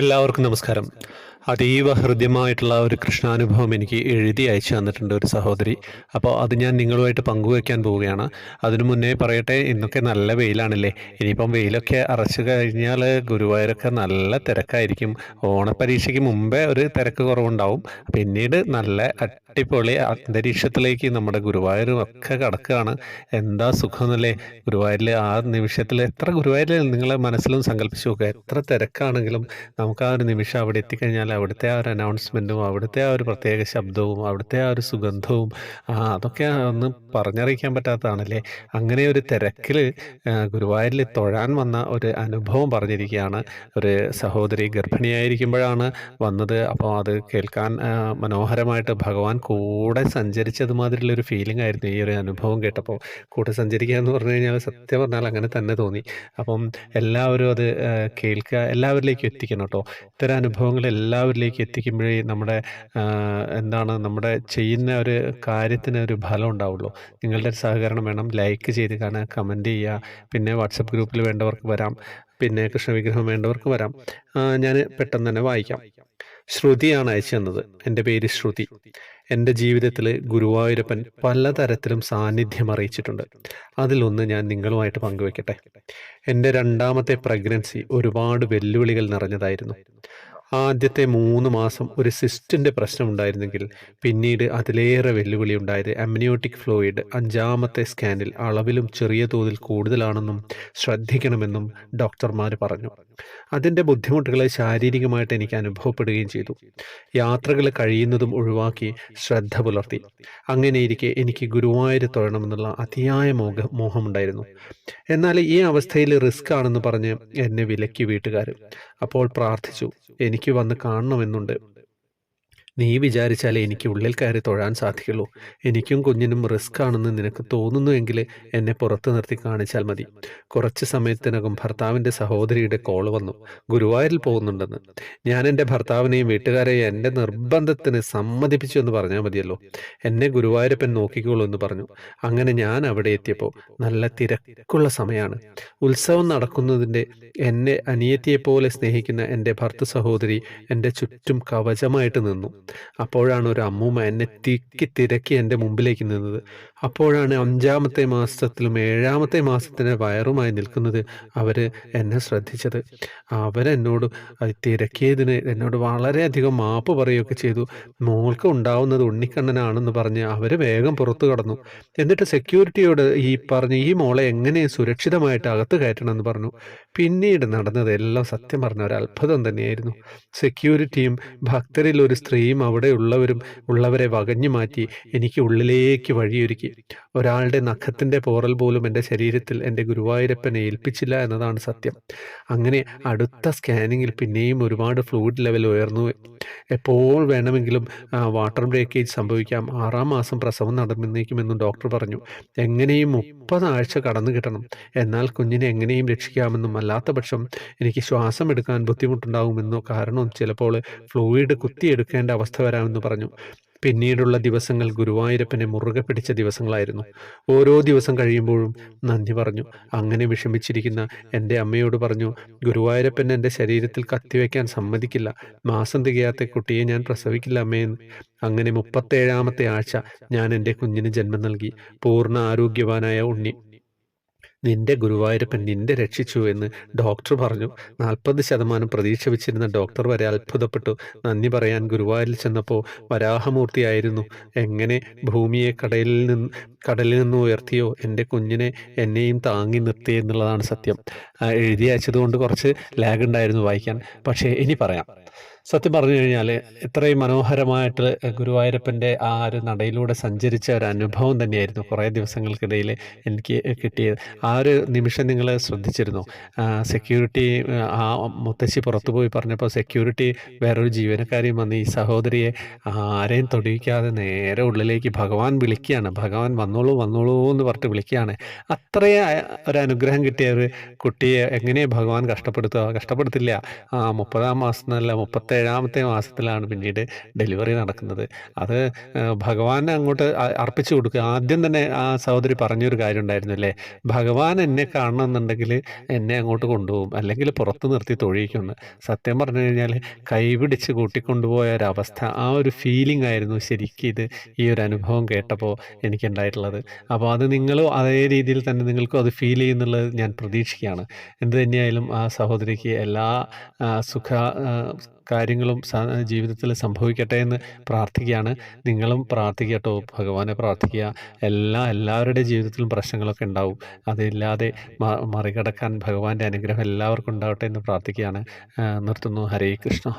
എല്ലാവർക്കും നമസ്കാരം. അതീവ ഹൃദ്യമായിട്ടുള്ള ഒരു കൃഷ്ണാനുഭവം എനിക്ക് എഴുതി അയച്ചു തന്നിട്ടുണ്ട് ഒരു സഹോദരി. അപ്പോൾ അത് ഞാൻ നിങ്ങളുമായിട്ട് പങ്കുവയ്ക്കാൻ പോവുകയാണ്. അതിനു മുന്നേ പറയട്ടെ ഇന്നൊക്കെ നല്ല വെയിലാണല്ലേ? ഇനിയിപ്പം വെയിലൊക്കെ അറച്ചു കഴിഞ്ഞാൽ ഗുരുവായൂരൊക്കെ നല്ല തിരക്കായിരിക്കും. ഓണപ്പരീക്ഷയ്ക്ക് മുമ്പേ ഒരു തിരക്ക് കുറവുണ്ടാവും. പിന്നീട് നല്ല അടിപൊളി അന്തരീക്ഷത്തിലേക്ക് നമ്മുടെ ഗുരുവായൂരും ഒക്കെ കടക്കുകയാണ്. എന്താ സുഖമെന്നല്ലേ? ഗുരുവായൂരിൽ ആ നിമിഷത്തിൽ എത്ര ഗുരുവായൂരിൽ നിങ്ങളെ മനസ്സിലും സങ്കല്പിച്ചു നോക്കുക. എത്ര തിരക്കാണെങ്കിലും നമുക്ക് ആ ഒരു നിമിഷം അവിടെ എത്തിക്കഴിഞ്ഞാൽ അവിടുത്തെ ആ ഒരു അനൗൺസ്മെന്റും അവിടുത്തെ ആ ഒരു പ്രത്യേക ശബ്ദവും അവിടുത്തെ ആ ഒരു സുഗന്ധവും അതൊക്കെ ഒന്ന് പറഞ്ഞറിയിക്കാൻ പറ്റാത്തതാണല്ലേ? അങ്ങനെ ഒരു തിരക്കിൽ ഗുരുവായൂരിൽ തൊഴാൻ വന്ന ഒരു അനുഭവം പറഞ്ഞിരിക്കുകയാണ്. ഒരു സഹോദരി ഗർഭിണിയായിരിക്കുമ്പോഴാണ് വന്നത്. അപ്പോൾ അത് കേൾക്കാൻ മനോഹരമായിട്ട് ഭഗവാൻ കൂടെ സഞ്ചരിച്ചത് മാതിരിയുള്ളൊരു ഫീലിംഗ് ആയിരുന്നു ഈ ഒരു അനുഭവം കേട്ടപ്പോൾ കൂടെ സഞ്ചരിക്കുക എന്ന് പറഞ്ഞു കഴിഞ്ഞാൽ സത്യം പറഞ്ഞാൽ അങ്ങനെ തന്നെ തോന്നി. അപ്പം എല്ലാവരും അത് കേൾക്കുക എല്ലാവരിലേക്കും എത്തിക്കണം കേട്ടോ. ഇത്തരം അനുഭവങ്ങൾ എല്ലാവരിലേക്കും എത്തിക്കുമ്പോഴേ നമ്മുടെ എന്താണ് നമ്മുടെ ചെയ്യുന്ന ഒരു കാര്യത്തിന് ഒരു ഫലം ഉണ്ടാവുള്ളൂ. നിങ്ങളുടെ ഒരു സഹകരണം വേണം. ലൈക്ക് ചെയ്ത് കാണുക കമന്റ് ചെയ്യുക. പിന്നെ വാട്സപ്പ് ഗ്രൂപ്പിൽ വേണ്ടവർക്ക് വരാം. പിന്നെ കൃഷ്ണവിഗ്രഹം വേണ്ടവർക്ക് വരാം. ഞാൻ പെട്ടെന്ന് തന്നെ വായിക്കാം. ശ്രുതിയാണ് അയച്ചു തന്നത്. എന്റെ പേര് ശ്രുതി. എന്റെ ജീവിതത്തിൽ ഗുരുവായൂരപ്പൻ പലതരത്തിലും സാന്നിധ്യം അറിയിച്ചിട്ടുണ്ട്. അതിലൊന്ന് ഞാൻ നിങ്ങളുമായിട്ട് പങ്കുവെക്കട്ടെ. എന്റെ രണ്ടാമത്തെ പ്രഗ്നൻസി ഒരുപാട് വെല്ലുവിളികൾ നിറഞ്ഞതായിരുന്നു. ആദ്യത്തെ മൂന്ന് മാസം ഒരു സിസ്റ്റിന്റെ പ്രശ്നമുണ്ടായിരുന്നെങ്കിൽ പിന്നീട് അതിലേറെ വെല്ലുവിളി ഉണ്ടായത് അമ്നിയോട്ടിക് ഫ്ലൂയിഡ് അഞ്ചാമത്തെ സ്കാനിൽ അളവിലും ചെറിയ തോതിൽ കൂടുതലാണെന്നും ശ്രദ്ധിക്കണമെന്നും ഡോക്ടർമാർ പറഞ്ഞു. അതിന്റെ ബുദ്ധിമുട്ടുകളെ ശാരീരികമായിട്ട് എനിക്ക് അനുഭവപ്പെടുകയും ചെയ്തു. യാത്രകൾ കഴിയുന്നതും ഒഴിവാക്കി ശ്രദ്ധ പുലർത്തി. അങ്ങനെയിരിക്കെ എനിക്ക് ഗുരുവായൂർ തൊഴണമെന്നുള്ള അതിയായ മോഹ മോഹമുണ്ടായിരുന്നു. എന്നാൽ ഈ അവസ്ഥയിൽ റിസ്ക് ആണെന്ന് പറഞ്ഞ് എന്നെ വിലക്കി വീട്ടുകാർ. അപ്പോൾ പ്രാർത്ഥിച്ചു എനിക്ക് വന്ന് കാണണമെന്നുണ്ട്. നീ വിചാരിച്ചാലേ എനിക്ക് ഉള്ളിൽ കയറി തൊഴാൻ സാധിക്കുള്ളൂ. എനിക്കും കുഞ്ഞിനും റിസ്ക് ആണെന്ന് നിനക്ക് തോന്നുന്നുവെങ്കിൽ എന്നെ പുറത്തു നിർത്തി കാണിച്ചാൽ മതി. കുറച്ച് സമയത്തിനകം ഭർത്താവിന്റെ സഹോദരിയുടെ കോൾ വന്നു. ഗുരുവായൂരിൽ പോകുന്നുണ്ടെന്ന്. ഞാൻ എന്റെ ഭർത്താവിനെയും വീട്ടുകാരെയും എന്റെ നിർബന്ധത്തിന് സമ്മതിപ്പിച്ചു എന്ന് പറഞ്ഞാൽ മതിയല്ലോ. എന്നെ ഗുരുവായൂരപ്പൻ നോക്കിക്കോളൂ എന്ന് പറഞ്ഞു. അങ്ങനെ ഞാൻ അവിടെ എത്തിയപ്പോൾ നല്ല തിരക്കുള്ള സമയമാണ്. ഉത്സവം നടക്കുന്നതിന്റെ എന്നെ അനിയത്തിയെപ്പോലെ സ്നേഹിക്കുന്ന എന്റെ ഭർത്തു സഹോദരി എന്റെ ചുറ്റും കവചമായിട്ട് നിന്നു. അപ്പോഴാണ് ഒരു അമ്മൂമ്മ എന്നെ തിക്കി തിരക്കി എന്റെ മുമ്പിലേക്ക് നിന്നത്. അപ്പോഴാണ് അഞ്ചാമത്തെ മാസത്തിലും ഏഴാമത്തെ മാസത്തിന് വയറുമായി നിൽക്കുന്നത് അവർ എന്നെ ശ്രദ്ധിച്ചത്. അവരെന്നോട് തിരക്കിയതിന് എന്നോട് വളരെയധികം മാപ്പ് പറയുകയൊക്കെ ചെയ്തു. മോൾക്ക് ഉണ്ടാവുന്നത് ഉണ്ണിക്കണ്ണനാണെന്ന് പറഞ്ഞ് അവർ വേഗം പുറത്തു കടന്നു. എന്നിട്ട് സെക്യൂരിറ്റിയോട് ഈ പറഞ്ഞ് ഈ മോളെ എങ്ങനെ സുരക്ഷിതമായിട്ട് അകത്ത് കയറ്റണമെന്ന് പറഞ്ഞു. പിന്നീട് നടന്നതെല്ലാം സത്യം പറഞ്ഞ ഒരു അത്ഭുതം തന്നെയായിരുന്നു. സെക്യൂരിറ്റിയും ഭക്തരിൽ ഒരു സ്ത്രീയും അവിടെ ഉള്ളവരും ഉള്ളവരെ വകഞ്ഞു മാറ്റി എനിക്ക് ഉള്ളിലേക്ക് വഴിയൊരുക്കി. ഒരാളുടെ നഖത്തിന്റെ പോറൽ പോലും എന്റെ ശരീരത്തിൽ എന്റെ ഗുരുവായൂരപ്പനെ ഏൽപ്പിച്ചില്ല എന്നതാണ് സത്യം. അങ്ങനെ അടുത്ത സ്കാനിങ്ങിൽ പിന്നെയും ഒരുപാട് ഫ്ലൂയിഡ് ലെവൽ ഉയർന്നു. എപ്പോൾ വേണമെങ്കിലും വാട്ടർ ബ്രേക്കേജ് സംഭവിക്കാം. ആറാം മാസം പ്രസവം നടന്നേക്കുമെന്നും ഡോക്ടർ പറഞ്ഞു. എങ്ങനെയും മുപ്പത് ആഴ്ച കടന്നു കിട്ടണം. എന്നാൽ കുഞ്ഞിനെ എങ്ങനെയും രക്ഷിക്കാമെന്നും അല്ലാത്ത പക്ഷം എനിക്ക് ശ്വാസം എടുക്കാൻ ബുദ്ധിമുട്ടുണ്ടാകുമെന്നോ കാരണം ചിലപ്പോൾ ഫ്ലൂയിഡ് കുത്തിയെടുക്കേണ്ട അവസ്ഥ വരാമെന്ന് പറഞ്ഞു. പിന്നീടുള്ള ദിവസങ്ങൾ ഗുരുവായൂരപ്പനെ മുറുകെ പിടിച്ച ദിവസങ്ങളായിരുന്നു. ഓരോ ദിവസം കഴിയുമ്പോഴും നന്ദി പറഞ്ഞു. അങ്ങനെ വിഷമിച്ചിരിക്കുന്ന എന്റെ അമ്മയോട് പറഞ്ഞു ഗുരുവായൂരപ്പൻ എന്റെ ശരീരത്തിൽ കത്തിവെക്കാൻ സമ്മതിക്കില്ല. മാസം തികയാത്ത കുട്ടിയെ ഞാൻ പ്രസവിക്കില്ല അമ്മയെന്ന് അങ്ങനെ മുപ്പത്തേഴാമത്തെ ആഴ്ച ഞാൻ എന്റെ കുഞ്ഞിന് ജന്മം നൽകി. പൂർണ ആരോഗ്യവാനായ ഉണ്ണി. നിന്റെ ഗുരുവായൂരപ്പൻ നിന്റെ രക്ഷിച്ചു എന്ന് ഡോക്ടർ പറഞ്ഞു. നാൽപ്പത് ശതമാനം പ്രതീക്ഷ വെച്ചിരുന്ന ഡോക്ടർ വരെ അത്ഭുതപ്പെട്ടു. നന്ദി പറയാൻ ഗുരുവായൂരിൽ ചെന്നപ്പോൾ വരാഹമൂർത്തിയായിരുന്നു. എങ്ങനെ ഭൂമിയെ കടലിൽ നിന്ന് കടലിൽ നിന്ന് ഉയർത്തിയോ? എന്റെ കുഞ്ഞിനെ എന്നെയും താങ്ങി നിർത്തി എന്നുള്ളതാണ് സത്യം. എഴുതി അയച്ചതുകൊണ്ട് കുറച്ച് ലാഗ് ഉണ്ടായിരുന്നു വായിക്കാൻ. പക്ഷേ ഇനി പറയാം. സത്യം പറഞ്ഞു കഴിഞ്ഞാൽ ഇത്രയും മനോഹരമായിട്ട് ഗുരുവായൂരപ്പന്റെ ആ ഒരു നടയിലൂടെ സഞ്ചരിച്ച ഒരു അനുഭവം തന്നെയായിരുന്നു കുറേ ദിവസങ്ങൾക്കിടയിൽ എനിക്ക് കിട്ടിയത്. ആ ഒരു നിമിഷം നിങ്ങൾ ശ്രദ്ധിച്ചിരുന്നു? സെക്യൂരിറ്റി ആ മുത്തശ്ശി പുറത്തു പോയി പറഞ്ഞപ്പോൾ സെക്യൂരിറ്റി വേറൊരു ജീവനക്കാരിയും വന്ന് ഈ സഹോദരിയെ ആരെയും തൊടിയിക്കാതെ നേരെ ഉള്ളിലേക്ക് ഭഗവാൻ വിളിക്കുകയാണ്. ഭഗവാൻ വന്നോളൂ വന്നോളൂ എന്ന് പറഞ്ഞിട്ട് വിളിക്കുകയാണ്. അത്രയും ഒരു അനുഗ്രഹം കിട്ടിയ ഒരു കുട്ടിയെ എങ്ങനെയാണ് ഭഗവാൻ കഷ്ടപ്പെടുത്തുക? കഷ്ടപ്പെടുത്തില്ല. ആ മുപ്പതാം മാസം എന്നല്ല മുപ്പത്തേഴ് 37ാമത്തെ മാസത്തിലാണ് പിന്നീട് ഡെലിവറി നടക്കുന്നത്. അത് ഭഗവാൻ അങ്ങോട്ട് അർപ്പിച്ചു കൊടുക്കുക. ആദ്യം തന്നെ ആ സഹോദരി പറഞ്ഞൊരു കാര്യം ഉണ്ടായിരുന്നു അല്ലേ? ഭഗവാൻ എന്നെ കാണണമെന്നുണ്ടെങ്കിൽ എന്നെ അങ്ങോട്ട് കൊണ്ടുപോകും. അല്ലെങ്കിൽ പുറത്ത് നിർത്തി തൊഴിക്കുന്നു സത്യം പറഞ്ഞു കഴിഞ്ഞാൽ കൈപിടിച്ച് കൂട്ടിക്കൊണ്ടുപോയ ഒരവസ്ഥ, ആ ഒരു ഫീലിംഗ് ആയിരുന്നു ശരിക്കും ഇത് ഈ ഒരു അനുഭവം കേട്ടപ്പോൾ എനിക്കുണ്ടായിട്ടുള്ളത്. അപ്പോൾ അത് നിങ്ങളും അതേ രീതിയിൽ തന്നെ നിങ്ങൾക്കും അത് ഫീൽ ചെയ്യുന്നുള്ളത് ഞാൻ പ്രതീക്ഷിക്കുകയാണ്. എന്ത് തന്നെയായാലും ആ സഹോദരിക്ക് എല്ലാ സുഖ കാര്യങ്ങളും ജീവിതത്തിൽ സംഭവിക്കട്ടെ എന്ന് പ്രാർത്ഥിക്കുകയാണ്. നിങ്ങളും പ്രാർത്ഥിക്കട്ടോ ഭഗവാനെ പ്രാർത്ഥിക്കുക. എല്ലാ എല്ലാവരുടെ ജീവിതത്തിലും പ്രശ്നങ്ങളൊക്കെ ഉണ്ടാവും. അതില്ലാതെ മറികടക്കാൻ ഭഗവാന്റെ അനുഗ്രഹം എല്ലാവർക്കും ഉണ്ടാവട്ടെ എന്ന് പ്രാർത്ഥിക്കുകയാണ്. നിർത്തുന്നു. ഹരേ കൃഷ്ണ.